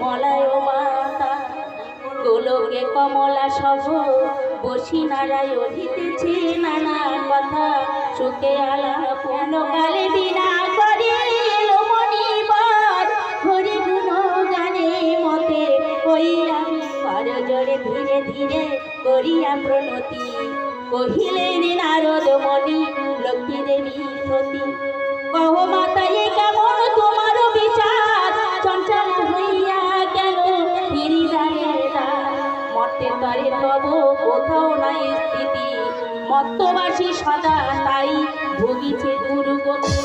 মলায় মাতা। গোলকে কমলা সহ বসি নারায় অধিতেছে নানা কথা। সুখে আলা পূর্ণকালে বিনা করে হরি গুণ গানে মতে ওই আমি ধীরে ধীরে করিয়া প্রণতি। কহিলেন নারদ মণি, লক্ষ্মী দেবী প্রতি কহ মাতায়, কেমন তোমার বিচার? চঞ্চল হইয়া কেন ফিরিদারে মর্তে তরে তব কোথাও নাই স্থিতি, মত্তবাসী সদা তাই ভুগিছে দুর্গতি।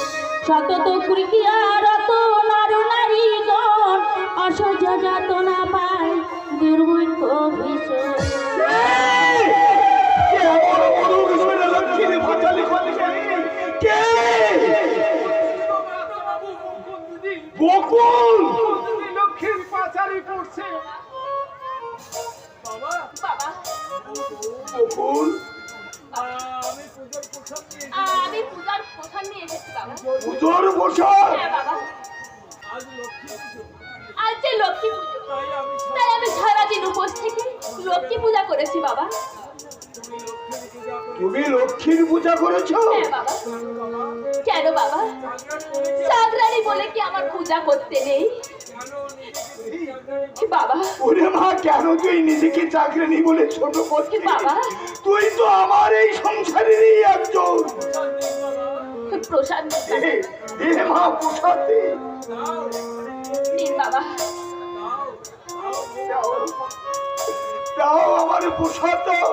শতত কৃপিয়ারত নর নারীগণ, অসহ্য যাতনা পায় দুর্ভিক্ষ কেন তুই নিজেকে চাকরি বলে ছোট করছিস বাবা। তুই তো আমার এই সংসারেরই একজন। প্রসাদ মা নিন বাবা। দাও আমার পোষা দাও।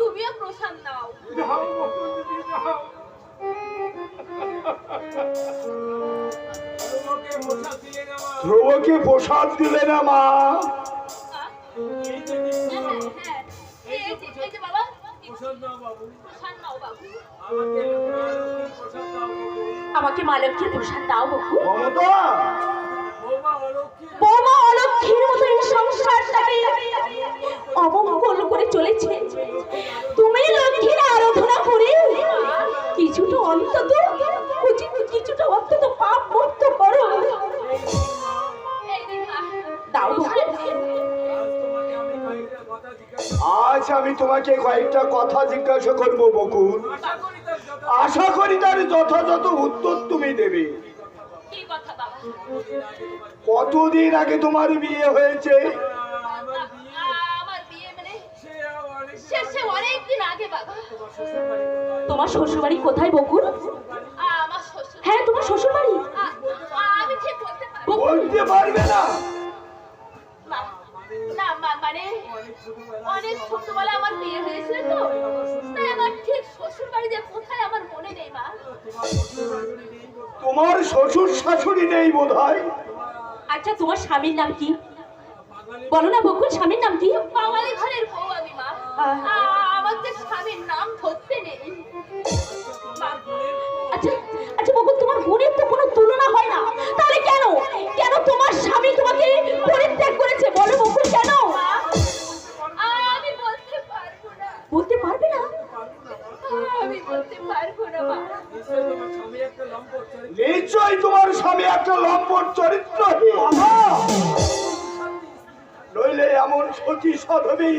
তুমিও প্রসাদ নাও। ধ্রুবকে প্রসাদ দিলে না মা। এই যে, এই যে বাবা, প্রসাদ নাও বাবু। আমাকে মা লক্ষ্মীর প্রসাদ দাও বাবু। বৌমা। অলক্ষীর মতো এই সংসারটাকে অমঙ্গল করে চলেছে। তুমি লক্ষ্মীর আরাধনা করে কিছুটা অন্তত কিছু- কিছুটা অন্তত পাপ মুক্ত করো। আজ আমি তোমাকে কয়েকটা কথা জিজ্ঞাসা করব বকুল। আশা করি তার যথাযথ উত্তর তুমি দেবে। কি কথা কতদিন আগে তোমার বিয়ে হয়েছে? আ- আমার বিয়ে মানে শেষে অনেক দিন আগে বাবা। তোমার শ্বশুরবাড়ি কোথায় বকুল? হ্যাঁ তোমার শ্বশুরবাড়ি? আ- আ- আমি ঠিক বলতে পারব। বলতে পারবে না। না না মানে অনেক ছোটবেলা আমার বিয়ে হয়েছিল তো তাই আমার ঠিক শ্বশুর বাড়ি যে কোথায় আমার মনে নেই মা। তোমার শ্বশুর শাশুড়ি নেই বোধ হয় আচ্ছা তোমার স্বামীর নাম কি? বলো না বকুল স্বামীর নাম কি? বাঙালি ঘরের বউ আমি মা। আমার যে স্বামীর নাম ধরতে নেই। আচ্ছা আচ্ছা বকুল তোমার গুণের তো কোনো তুলনা হয় না। তাহলে কেন? কেন তোমার স্বামী তোমাকে পরিত্যাগ করেছে? বলো বকুল কেন? আমি বলতে পারব না। বলতে পারবে না? আমি বলতে পারব না মা। তোমার স্বামী একটা লম্বট চরিত্র নইলে এমন সতী সধবী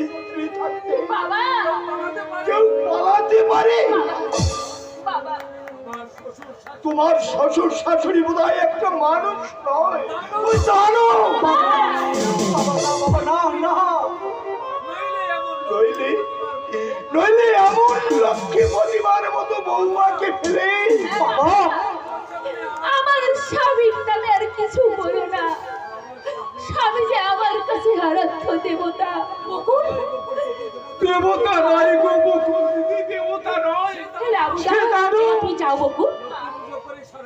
শ্বশুর শাশুড়ি বোধ হয় একটা মানুষ নয়। নইলে নইলে এমন লক্ষ্মী পরিবার মতো বৌমাকে ফেলে। আমার স্বামীর নামে আর কিছু বলো না। স্বামী যে আমার কাছে আরাধ্য দেবতা বকুল। দেবতা নয় গো বকুল দিদি, দেবতা নয়। তুমি যাও বকুল।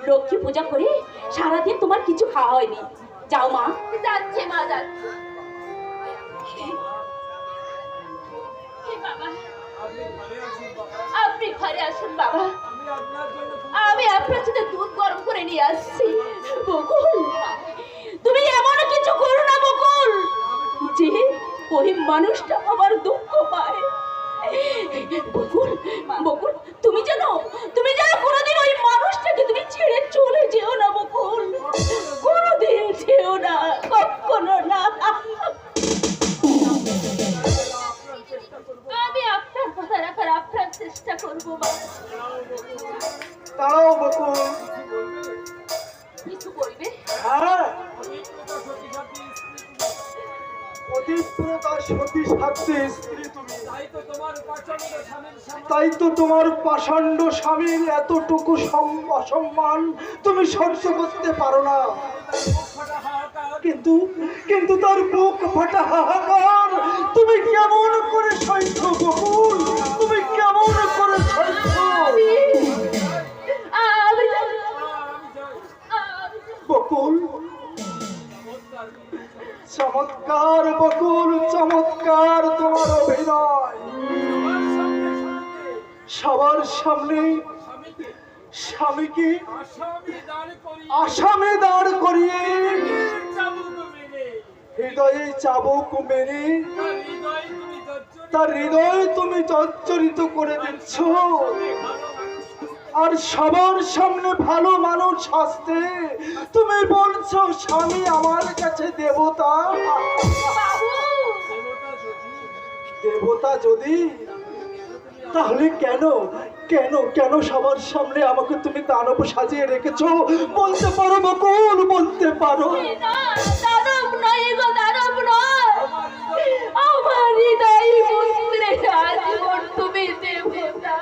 লক্ষ্মী পূজা করে সারাদিন তোমার কিছু খাওয়া হয়নি। যাও মা। যাচ্ছে মা, যাচ্ছে। আপনি ঘরে আসুন বাবা। আমি আপনার দুধ গরম করে নিয়ে আসছি। তুমি কিছু করো না যে মানুষটা আমার দুঃখ পায়। বকুল বকুল তুমি জানো তুমি জানো কোনোদিন ওই মানুষটাকে তুমি ছেড়ে চলে যেও না বকুল। কোনোদিন যেও না কখনো না। আমি আপনার কথা রাখার আপনার চেষ্টা করব মা বকুল। কিছু করবে? হ্যাঁ। তাই তো তোমার পাষাণ্ড স্বামীর এতটুকু সম- অসম্মান তুমি সহ্য করতে পারো না। কিন্তু কিন্তু তার বুক ফাটা হাহাকার। তুমি কেমন করে সহ্য বকুল তুমি কেমন করে সহ্য বকুল চমৎকার, বকুল চমৎকার তোমার অভিনয়। সবার সামনে স্বামীকে আসামি দাঁড় করিয়ে হৃদয়ে চাবুক মেরে তার হৃদয় তুমি জর্জরিত করে দিচ্ছ। আর সবার সামনে ভালো মানুষ আসতে তুমি বলছো স্বামী আমার কাছে দেবতা। দেবতা যদি তাহলে কেন কেন কেন সবার সামনে আমাকে তুমি দানব সাজিয়ে রেখেছ? বলতে পারো বকুল বলতে পারো। দানব নয় গো দানব নয়। আমার হৃদয় তুমি দেবতা।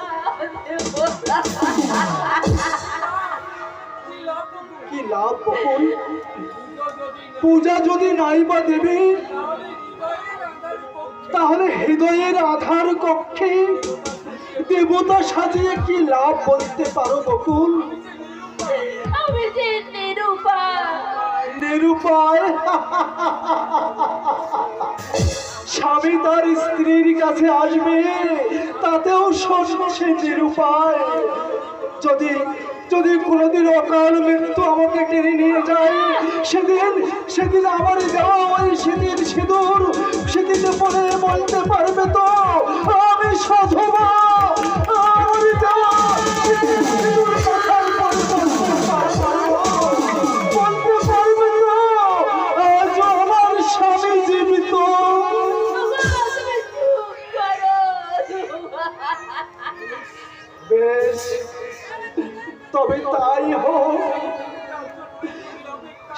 কি লাভ বকুল? পূজা যদি নাই বা দেবী তাহলে হৃদয়ের আধার কক্ষে দেবতা সাজিয়ে কি লাভ বলতে পারো বকুল? আমি যে নিরূপা নিরুপায়। স্বামী তার স্ত্রীর কাছে আসবে, তাতেও সে নিরুপায় যদি যদি কোনোদিন অকাল মৃত্যু আমাকে টেনে নিয়ে যায়, সেদিন সেদিন আমার যাওয়া ওই সেদিন সিঁদুর, সেদিন পরে বলতে পারবে তো, আমি সধবা তবে তাই হোক।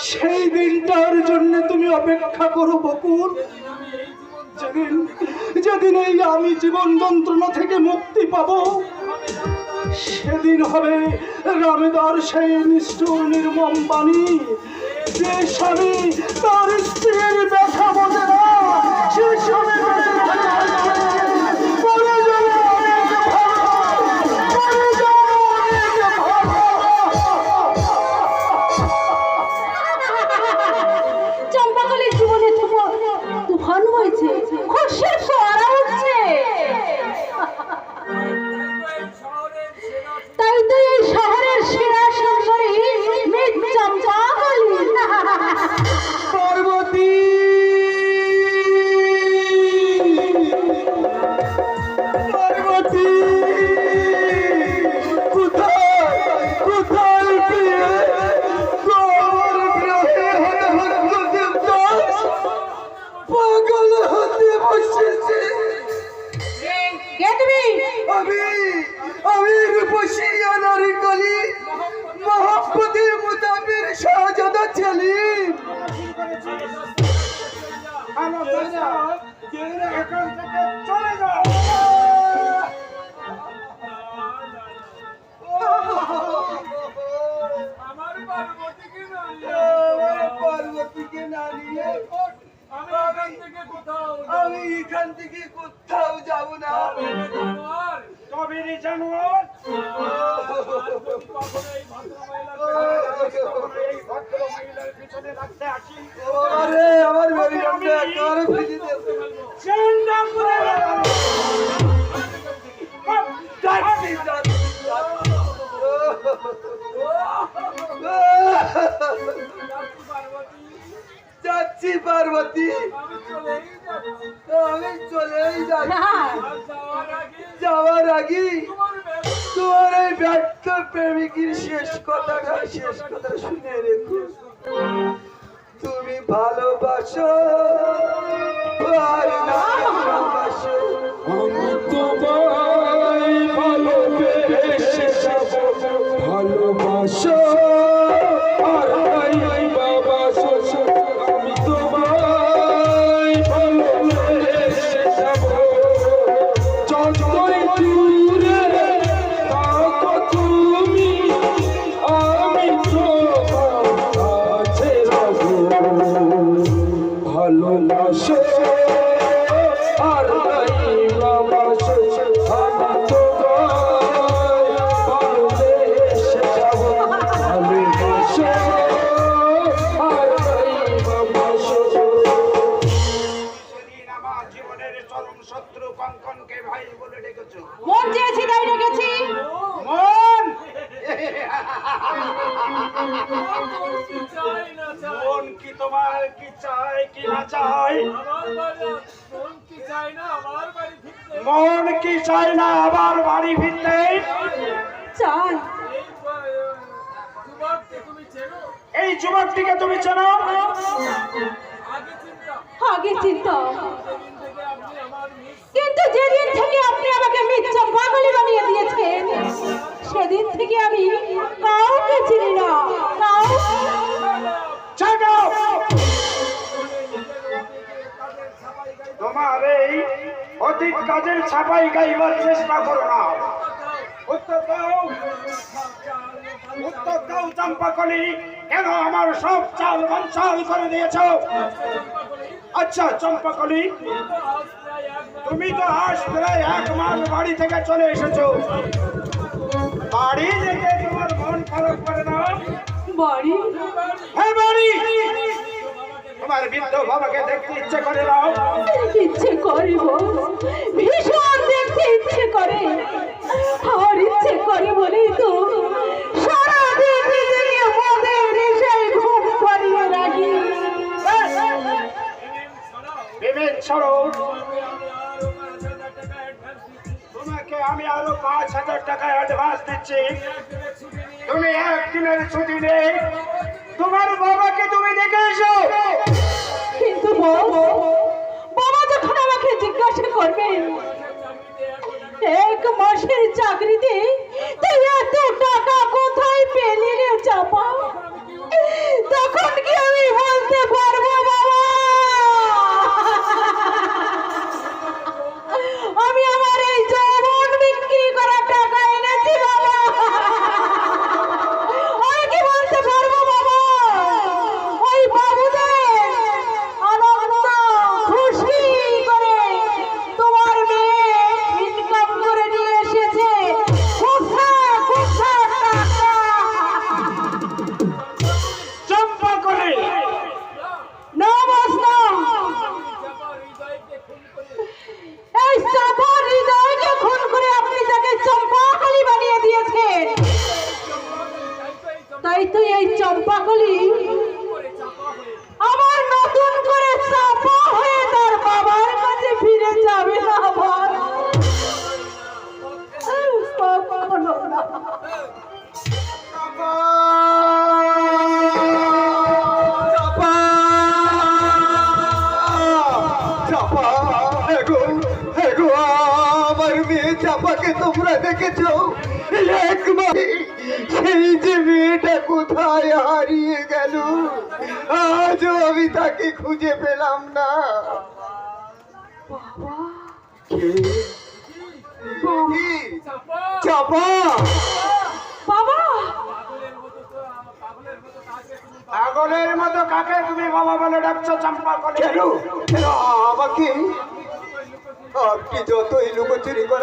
সেই দিনটার জন্য তুমি অপেক্ষা করো বকুল। যেদিন যেদিন এই আমি জীবন যন্ত্রণা থেকে মুক্তি পাবো, সেদিন হবে রামেদার সেই নিষ্ঠুর, নির্মম বাণী। যে স্বামী তার স্ত্রীর ব্যথা বোঝে না শাহজাদা ছেলে এখান থেকে চলে যাও। আমি এখান থেকে কোথাও আমি এখান থেকে কোথাও যাব না। জানোয়ার। কবিরি জানোয়ার। আমার মেরিয়ামটা একেবারে ফিরে দিয়েছে যাচ্ছি, যাচ্ছি, যাচ্ছি। পার্বতী। আমি চলেই যাচ্ছি। যাওয়ার আগে তোমার এই ব্যর্থ প্রেমিকের শেষ কথাটা শেষ কথা শুনে রেখো। তুমি ভালোবাসো আর না ভালোবাসো। চরম শত্রু কঙ্কনকে ভাই বলে ডেকেছো। মন চেয়েছি তাই রেখেছি মন! মন কি তোমার কি চাই কি না চাই মন কি চাই না আমার বাড়ি ফিরতে মন কি চাই না আবার বাড়ি ফিরতে? চাই এই যুবকটিকে তুমি চেনো? আগে চিন্তা। আগে চিন্তা। কিন্তু যেদিন থেকে আপনি আমাকে মিথ্যা পাগলি বানিয়ে দিয়েছেন, সেদিন থেকে আমি কাউকে চিনি না। তোমার এই অতীত কাজের ছাপাই গাইবার চেষ্টা করো না। উত্তর দাও। উত্তর দাও, চম্পাকলি। কেন আমার সব চাল বঞ্চাল করে দিয়েছ? আচ্ছা চম্পাকলি তুমি তো আজ প্রায় এক মাস বাড়ি থেকে চলে এসেছ। বাড়ি থেকে তোমার মন খারাপ করে না? বাড়ি? হ্যাঁ বাড়ি। তোমার বৃদ্ধ বাবাকে দেখতে ইচ্ছে করে নাও ইচ্ছে করিব ভীষণ দেখতে ইচ্ছে করে। আর ইচ্ছে করে বলেই তো বিবেক ছড়ো তোমাকে আমি আরও পাঁচ হাজার টাকা অ্যাডভান্স দিচ্ছি। তুমি একদিনের ছুটি নেই। তোমার বাবাকে তুমি দেখে এসো। কিন্তু বাবা যখন আমাকে জিজ্ঞাসা করবেন, এক মাসের চাকরিতে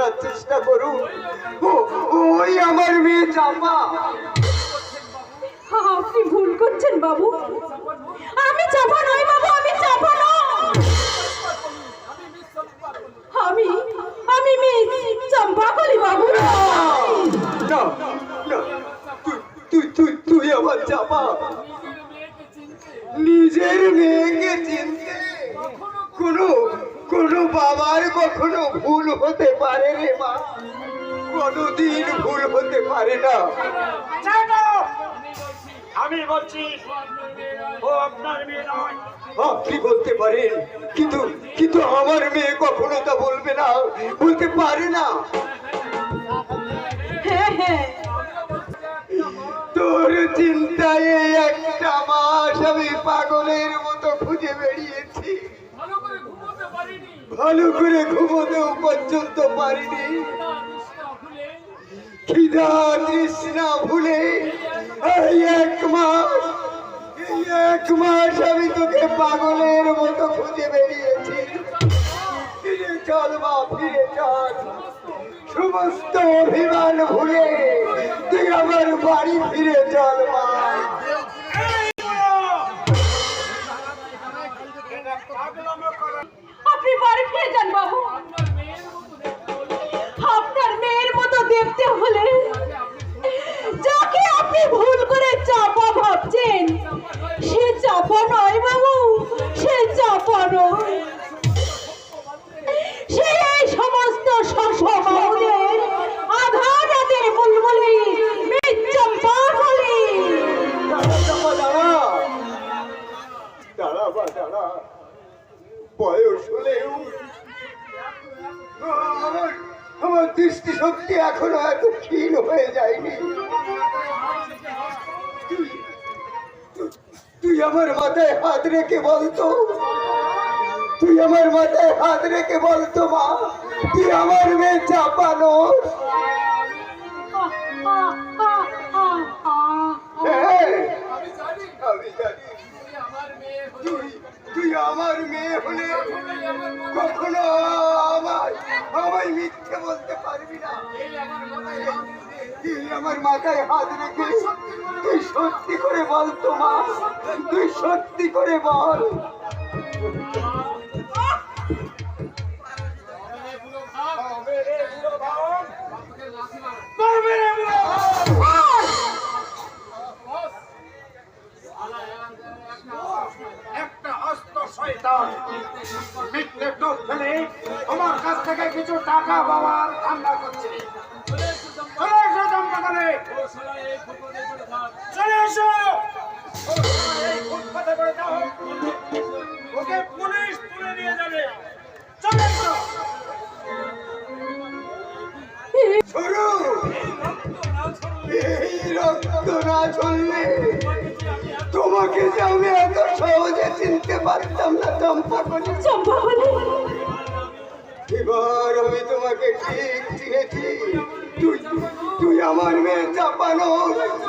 করার চেষ্টা করুন। ওই আমার মেয়ে চাপা আপনি ভুল করছেন বাবু। আমি কোনোদিন ভুল হতে পারে না। জানো আমি বলছি ও আপনার মেয়ে নয়। আপনি বলতে পারেন কিন্তু কিন্তু আমার মেয়ে কখনো তা বলবে না বলতে পারে না। হ্যাঁ হ্যাঁ। তোর চিন্তায় একটা মাস আমি পাগলের মতো খুঁজে বেরিয়েছি। ভালো করে ঘুমোতে পারিনি। ভালো করে ঘুমোতেও পর্যন্ত পারিনি। ভুলে খিদা তৃষ্ণা ভুলে। এই এক মাস, এই এক মাস আমি তোকে পাগলের মতো খুঁজে বেরিয়েছি। ফিরে চল মা, ফিরে সমস্ত অভিমান ভুলে তুই আমার বাড়ি ফিরে চল আপনি বাড়ি ফিরে যান বাবু। দেখতে হলে যাকে আপনি ভুল করে চাপা ভাবছেন, সে চাপা নয় বাবু, সে চাপা নয়। সে এই সমস্ত সসমাউদের আধার রাতের বুলবুলি দাঁড়া। বয়স হলেও আমার দৃষ্টি শক্তি এখনও এত ক্ষীণ হয়ে যায়নি। তুই আমার মাথায় হাত রেখে বলতো তুই আমার মাথায় হাত রেখে বলতো মা। তুই আমার মেয়ে চাপানো হ্যাঁ আমি জানি আমি জানি তুই আমার মেয়ে হলে তুই তুই আমার মেয়ে হলে কখনো আমার আমায় মিথ্যে বলতে পারবি না। তুই আমার মাথায় হাত রেখে তুই সত্যি করে বল তো মা। তুই সত্যি করে বল। রে শয়তান তোমার কাছ থেকে কিছু টাকা বাবার ধান্দা করছে। চলে এসো চলে এসো ওকে পুলিশ তুলে নিয়ে শুরু। রক্ত না চললে তোমাকে যে আমি এত সহজে চিনতে পারতাম না চম্পা করে চম্পা বলি। এবার আমি তোমাকে ঠিক চিনেছি। তুই তুই আমার মেয়ে চাপানো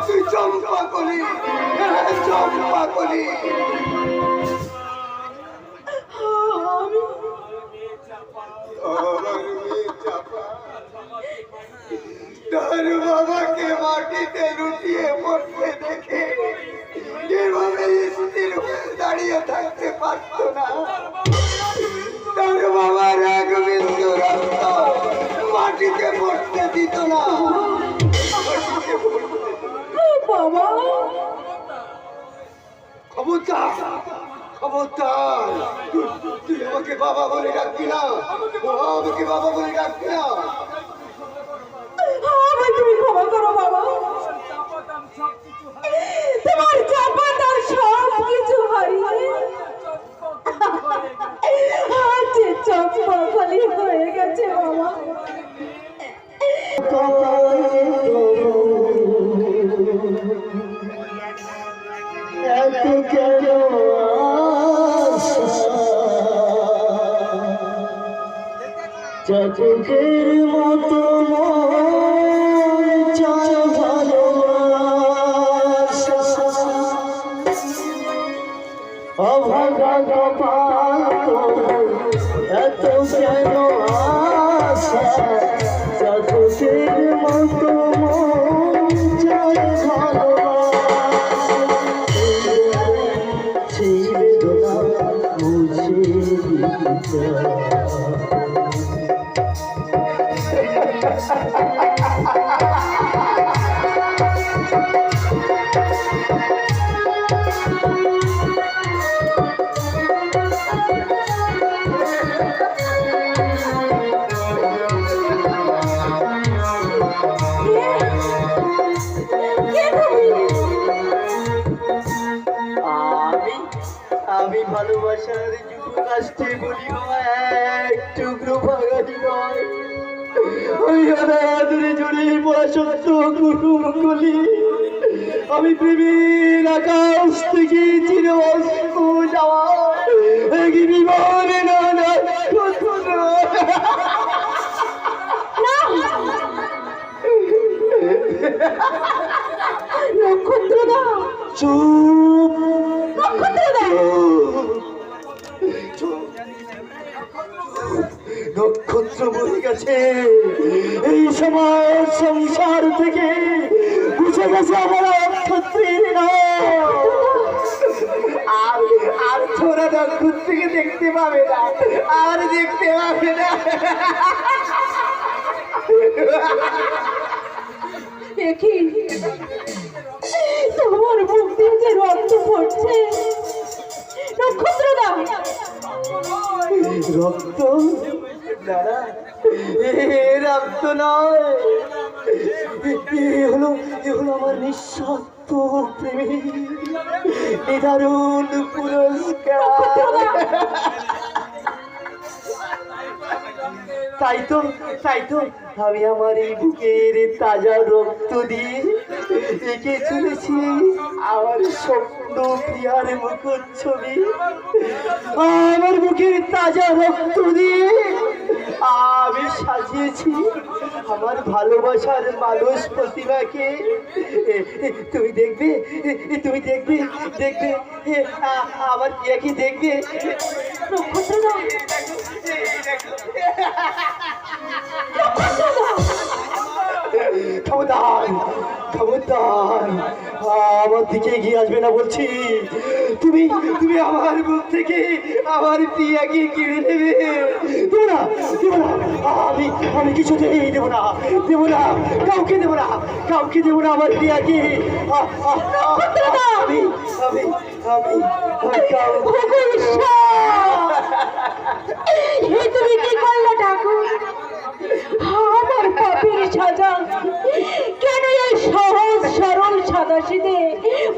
তুই চম্পা কলি হ্যাঁ, চম্পা কলি তার বাবাকে মাটিতে লুটিয়ে পড়তে দেখে এভাবে স্থির হয়ে দাঁড়িয়ে থাকতে পারতো না। তার বাবার এক বিন্দু রক্ত মাটিতে পড়তে দিত না। বাবা। খবরদার খবরদার। তুই- আমাকে বাবা বলে ডাকবি না। আমাকে বাবা বলে ডাকবি না। আমায় তুমি ক্ষমা বাবা। তোমার চাপা তার সব কিছু হয়ে গেছে বাবা। মতো আমি ভালোবাসার যুগ কাজটি বলি এক টুকরো ভাগালি নয়। আদরে জড়িয়ে পড়া সত্য আমি প্রেমের আকাশ থেকে চির অস্ত যাওয়া এক বিমানে? না না নক্ষত্রদা। চুপ। নক্ষত্রদা। নক্ষত্র বলে গেছে। এই সময় সংসার থেকে বুঝে গেছে আমার নক্ষত্রের। আর আর তোরা নক্ষত্রকে দেখতে পাবে না আর দেখতে পাবে না। দেখি তোমার মুখ দিয়ে যে রক্ত পড়ছে নক্ষত্রদা। রক্ত এ রক্ত নয়। হলো, এ হলো আমার নিঃস্বার্থ প্রেমী নিদারুণ পুরস্কার। তাই তো তাই তো আমি আমার এই বুকের তাজা রক্ত দিয়ে এঁকে চলেছি আমার স্বপ্ন প্রিয়ার মুখর ছবি আমার বুকের তাজা রক্ত দিয়ে আমি সাজিয়েছি আমার ভালোবাসার মানুষ এ, তুমি দেখবে তুমি দেখবে দেখবে আমার প্রিয়াকে দেখবে? নক্ষত্রদা খবরদার খবরদার। আমার দিকে এগিয়ে আসবে না বলছি। তুমি তুমি আমার মুখ থেকে আমার পিয়াকে কিনে নেবে। দেবো না দেবো না। আমি আমি কিছুতেই দেবো না দেবো না, কাউকে দেবো না, কাউকে দেবো না আমার আ- আমি আমি আমি তুমি কি করলে ঠাকুর? আমার পাপের সাজা। কেন এই সহজ, সরল সাদা সিধে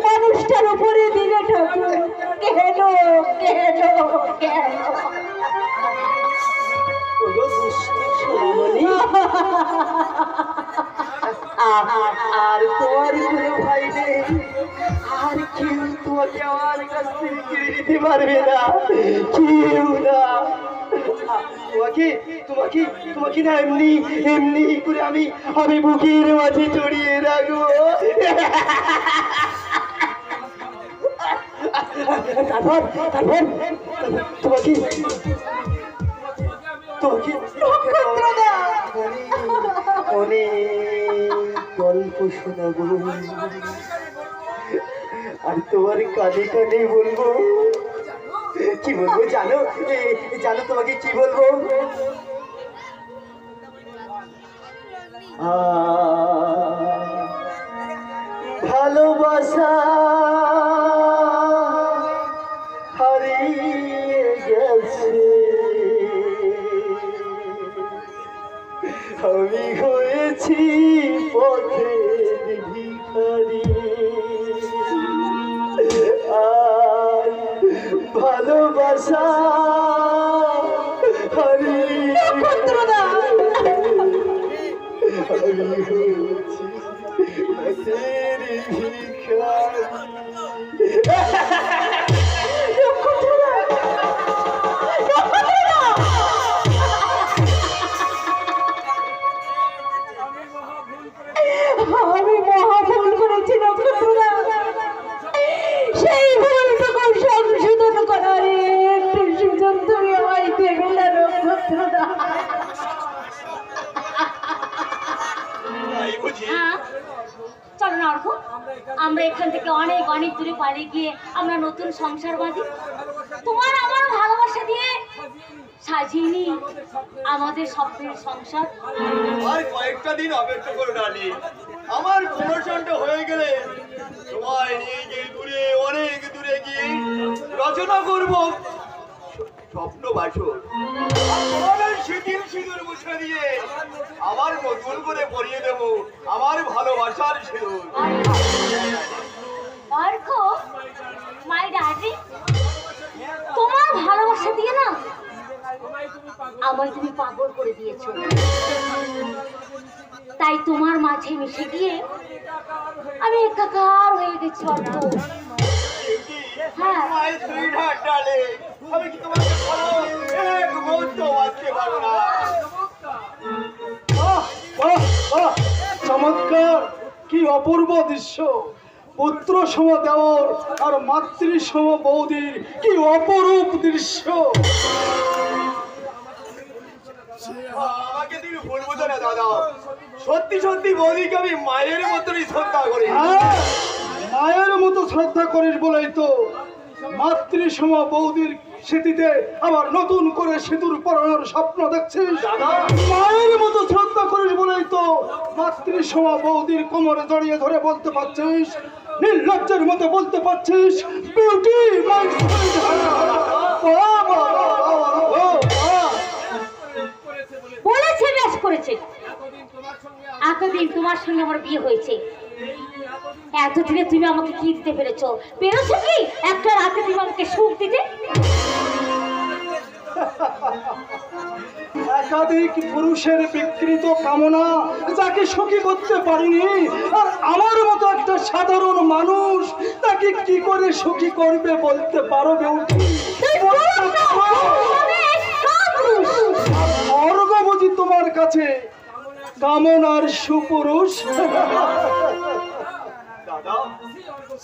মানুষটার উপরে দিলে ঠাকুর? কেন কেন কেন। আর তোমার কোনো ভাই নেই। আর কেউ তোমাকে আমার কাছ থেকে কেড়ে নিতে পারবে না। কেউ না। তোমাকে তোমাকে তোমাকে না এমনি এমনি করে আমি আমি বুকের মাঝে জড়িয়ে রাখব। তারপর তারপর তোমাকে তোমাকে অনেক গল্প শোনাবো। আর তোমার কানে কানে বলব। কি বলব জানো? জানো তোমাকে কি বলব? ভালোবাসা হারিয়ে গেছে। আমি হয়েছি পথের ভিখারি। আর ভালোবাসা। হারিয়ে নক্ষত্রদা আমি থেকে অনেক অনেক দূরে পালিয়ে গিয়ে আমরা নতুন সংসার বাঁধি। তোমার আমার ভালোবাসা দিয়ে সাজিনি আমাদের স্বপ্নের সংসার। আর কয়েকটা দিন অপেক্ষা করো ডালি আমার প্রমোশনটা হয়ে গেলে তোমায় নিয়ে গিয়ে দূরে অনেক দূরে গিয়ে রচনা করব। স্বপ্ন তোমাদের শিথিল সিঁদুর মুছে দিয়ে আমার নতুন করে পরিয়ে দেব আমার ভালোবাসার সিঁদুর। অর্ঘ মাই ডার্লিং, তোমার ভালোবাসা দিয়ে না আমায় তুমি পাগল করে দিয়েছ। তাই তোমার মাঝে মিশে গিয়ে আমি একাকার হয়ে গেছি অল্প। হ্যাঁ। আমি কি তোমাকে বলো এক কি অপূর্ব দৃশ্য। পুত্র সম দেওর আর মাতৃ সম বৌদির কি অপরূপ দৃশ্য? আমাকে তুমি ভুল না দাদা। সত্যি সত্যি বৌদিকে আমি মায়ের মতনই শ্রদ্ধা করি। হ্যাঁ, মায়ের মতো শ্রদ্ধা করিস বলেই তো মাতৃ সম বৌদির স্মৃতিতে আবার নতুন করে সিঁদুর পরানোর স্বপ্ন দেখছিস? মায়ের মতো শ্রদ্ধা করিস বলেই তো মাতৃ সম বৌদির কোমরে জড়িয়ে ধরে বলতে পারছিস নির্লজ্জের মতো বলতে পারছিস বিউটি মাই বলেছে বেশ করেছে এতদিন তোমার সঙ্গে আমার বিয়ে হয়েছে এতদিনে তুমি আমাকে কি দিতে পেরেছ পেরেছ কি একটা রাতে তুমি আমাকে সুখ দিতে একাধিক পুরুষের বিকৃত কামনা যাকে সুখী করতে পারিনি, আর আমার মতো একটা সাধারণ মানুষ তাকে কি করে সুখী করবে বলতে পারো স্বর্গ বুঝি তোমার কাছে, কামনার সুপুরুষ।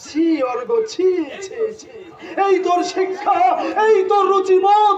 ছি অর্গ ছি ছি। এই তোর শিক্ষা, এই তোর রুচিবোধ।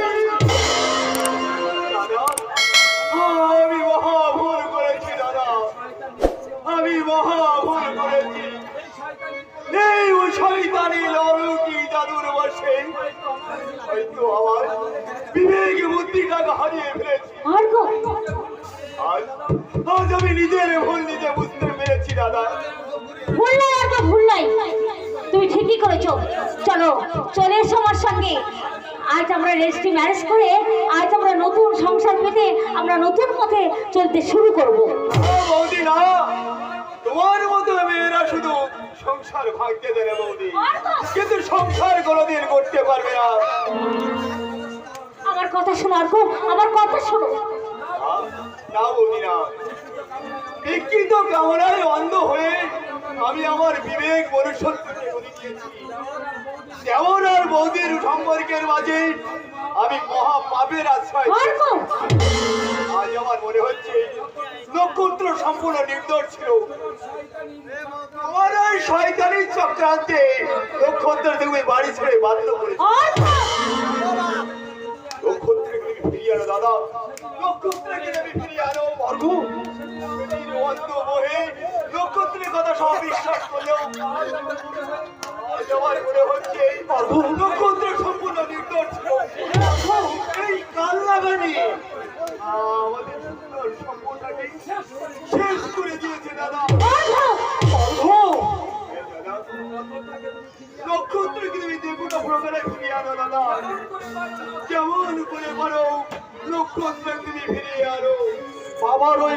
হয়তো আমার বিবেক বুদ্ধিটাকে হারিয়ে ফেলেছি। আজ আজ আমি নিজের ভুল নিজে বুঝতে পেরেছি দাদা। ভুল নাই আর ভুল নাই। তুমি ঠিকই করেছ। চলো চলে এসো আমার সঙ্গে। আজ আমরা রেজিস্ট্রি ম্যারেজ করে আজ আমরা নতুন সংসার পেতে আমরা নতুন পথে চলতে শুরু করব। ও বৌদি না তোমার মতো মেয়েরা শুধু সংসার ভাঙতে দেবে বৌদি। কিন্তু সংসার কোনোদিন করতে পারবে না। আমার কথা শোনো আর আমার কথা শোনো। না বৌদি না। বিকৃত কামনায় অন্ধ হয়ে আমি আমার বিবেক মনুষ্যত্বকে যেমন আর বৌদির সম্পর্কের মাঝে আমি মহা পাপের আশ্রয় আমার মনে হচ্ছে নক্ষত্র সম্পূর্ণ নির্দোষ ছিল। আমার ওই শয়তানির চক্রান্তে নক্ষত্র তুমি বাড়ি ছেড়ে বাধ্য করে নক্ষত্রের সম্পূর্ণ নির্দোষ ছিল। এই কাল লাগানি আমাদের সুন্দর দিয়েছে দাদা। দাদা কেমন করে বলো নক্ষত্র তুমি ফিরিয়ে আনো বাবার ওই